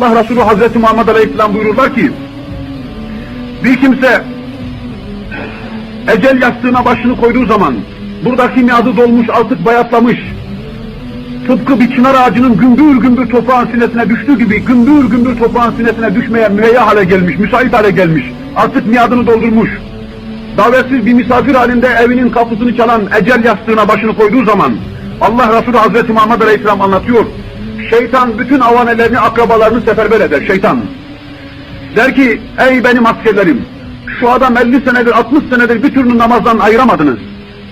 Allah Resulü Hazreti Muhammed Aleyhisselam buyururlar ki bir kimse ecel yastığına başını koyduğu zaman buradaki miadı dolmuş artık bayatlamış tıpkı bir çınar ağacının gümbür gümbür toprağın sinesine düştüğü gibi gümbür gümbür toprağın sinesine düşmeye müheyya hale gelmiş, müsait hale gelmiş. Artık miadını doldurmuş. Davetsiz bir misafir halinde evinin kapısını çalan ecel yastığına başını koyduğu zaman Allah Resulü Hazreti Muhammed Aleyhisselam anlatıyor. Şeytan bütün avanelerini, akrabalarını seferber eder şeytan. Der ki ey benim askerlerim şu adam 50 senedir 60 senedir bir türlü namazdan ayıramadınız.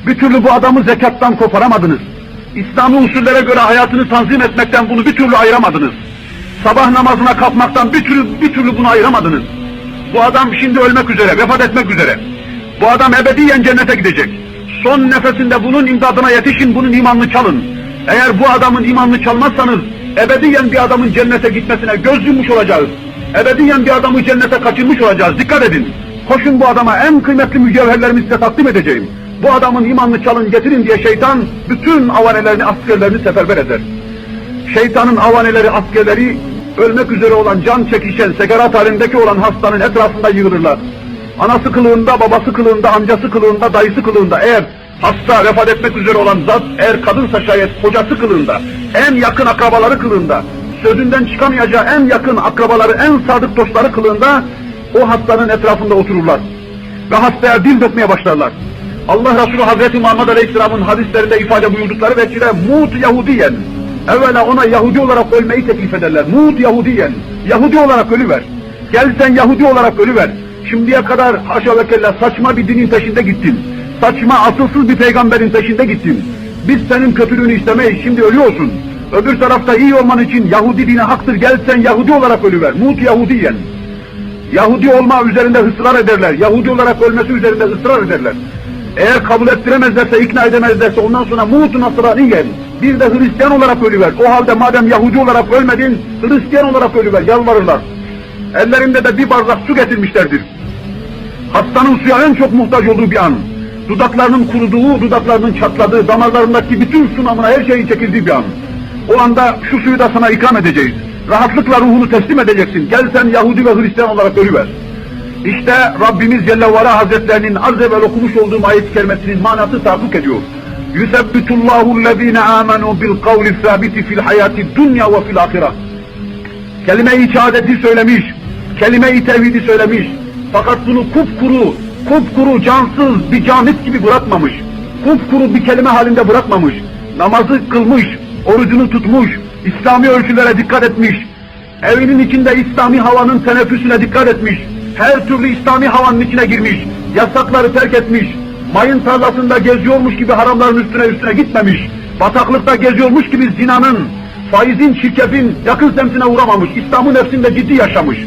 Bir türlü bu adamı zekattan koparamadınız. İslami usullere göre hayatını tanzim etmekten bunu bir türlü ayıramadınız. Sabah namazına kalkmaktan bir türlü, bir türlü bunu ayıramadınız. Bu adam şimdi ölmek üzere, vefat etmek üzere. Bu adam ebediyen cennete gidecek. Son nefesinde bunun imdadına yetişin, bunun imanını çalın. Eğer bu adamın imanını çalmazsanız, ebediyen bir adamın cennete gitmesine göz yummuş olacağız. Ebediyen bir adamı cennete kaçırmış olacağız. Dikkat edin. Koşun bu adama en kıymetli mücevherlerimi size takdim edeceğim. Bu adamın imanını çalın getirin diye şeytan bütün avanelerini, askerlerini seferber eder. Şeytanın avaneleri, askerleri ölmek üzere olan can çekişen, sekerat halindeki olan hastanın etrafında yığılırlar. Anası kılığında, babası kılığında, amcası kılığında, dayısı kılığında eğer hasta vefat etmek üzere olan zat eğer kadınsa şayet kocası kılığında, en yakın akrabaları kılığında, sözünden çıkamayacağı en yakın akrabaları, en sadık dostları kılığında o hastanın etrafında otururlar. Ve hastaya dil dökmeye başlarlar. Allah Resulü Hazreti Muhammed Aleyhisselam'ın hadislerinde ifade buyurdukları vekile Mut Yahudiyen. Evvela ona Yahudi olarak ölmeyi teklif ederler. Mut Yahudiyen. Yahudi olarak ölüver. Gel sen Yahudi olarak ölüver. Şimdiye kadar haşa ve kella saçma bir dinin peşinde gittin. Saçma asılsız bir peygamberin peşinde gittin. Biz senin kötülüğünü istemeyiz. Şimdi ölüyorsun. Öbür tarafta iyi olman için Yahudi dine haktır. Gel sen Yahudi olarak ölüver. Mut Yahudiyen. Yahudi olma üzerinde ısrar ederler. Yahudi olarak ölmesi üzerinde ısrar ederler. Eğer kabul ettiremezlerse, ikna edemezlerse ondan sonra Muğut Nasraniyen bir de Hristiyan olarak ölüver. O halde madem Yahudi olarak ölmedin, Hristiyan olarak ölüver. Yalvarırlar. Ellerinde de bir bardak su getirmişlerdir. Hastanın suya en çok muhtaç olduğu bir an Dudaklarının kuruduğu, dudaklarının çatladığı, damarlarındaki bütün su namına her şeyin çekildiği bir an. O anda şu suyu da sana ikram edeceğiz. Rahatlıkla ruhunu teslim edeceksin. Gel sen Yahudi ve Hristiyan olarak ölüver. İşte Rabbimiz Celle ve Ala Hazretlerinin az evvel okumuş olduğum ayet-i kerimesinin manası tahakkuk ediyor. يُثَبِّتُ اللّٰهُ الَّذ۪ينَ آمَنُوا بِالْقَوْلِ الثَّابِتِ فِي الْحَيَاةِ الدُّنْيَا وَفِي الْآخِرَةِ Kelime-i şehadeti söylemiş, kelime-i tevhidi söylemiş. Fakat bunu kupkuru, kupkuru, cansız bir camit gibi bırakmamış. Kupkuru bir kelime halinde bırakmamış. Namazı kılmış, orucunu tutmuş, İslami ölçülere dikkat etmiş. Evinin içinde İslami havanın teneffüsüne dikkat etmiş. Her türlü İslami havanın içine girmiş. Yasakları terk etmiş. Mayın tarlasında geziyormuş gibi haramların üstüne üstüne gitmemiş. Bataklıkta geziyormuş gibi zinanın, faizin, şirketin yakın semtine uğramamış. İslam'ın nefsinde ciddi yaşamış.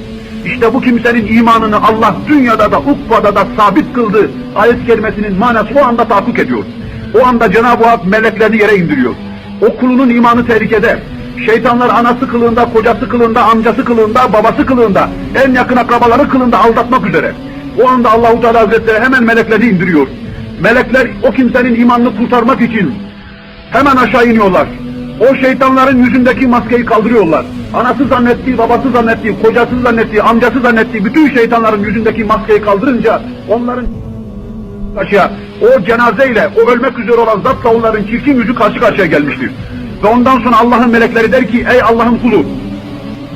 İşte bu kimsenin imanını Allah dünyada da ukbada da sabit kıldı. Ayet kelimesinin manası o anda tahakkuk ediyor. O anda Cenab-ı Hak meleklerini yere indiriyor. O kulunun imanı tehlikede. Şeytanlar anası kılığında, kocası kılığında, amcası kılığında, babası kılığında, en yakın akrabaları kılığında aldatmak üzere. O anda Allahu Teala Hazretleri hemen melekleri indiriyor. Melekler o kimsenin imanını kurtarmak için hemen aşağı iniyorlar. O şeytanların yüzündeki maskeyi kaldırıyorlar. Anası zannettiği, babası zannettiği, kocası zannettiği, amcası zannettiği bütün şeytanların yüzündeki maskeyi kaldırınca onların karşıya o cenazeyle, o ölmek üzere olan zatla onların çirkin yüzü karşı karşıya gelmiştir. Ve ondan sonra Allah'ın melekleri der ki ey Allah'ın kulu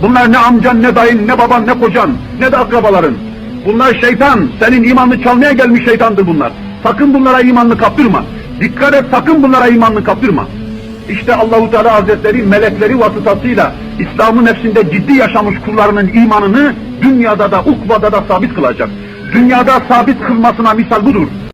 bunlar ne amcan, ne dayın, ne baban, ne kocan, ne de akrabaların. Bunlar şeytan, senin imanını çalmaya gelmiş şeytandır bunlar. Sakın bunlara imanını kaptırma. Dikkat et sakın bunlara imanını kaptırma. İşte Allahu Teala Hazretleri melekleri vasıtasıyla İslam'ın nefsinde ciddi yaşamış kullarının imanını dünyada da ukbada da sabit kılacak. Dünyada sabit kılmasına misal budur.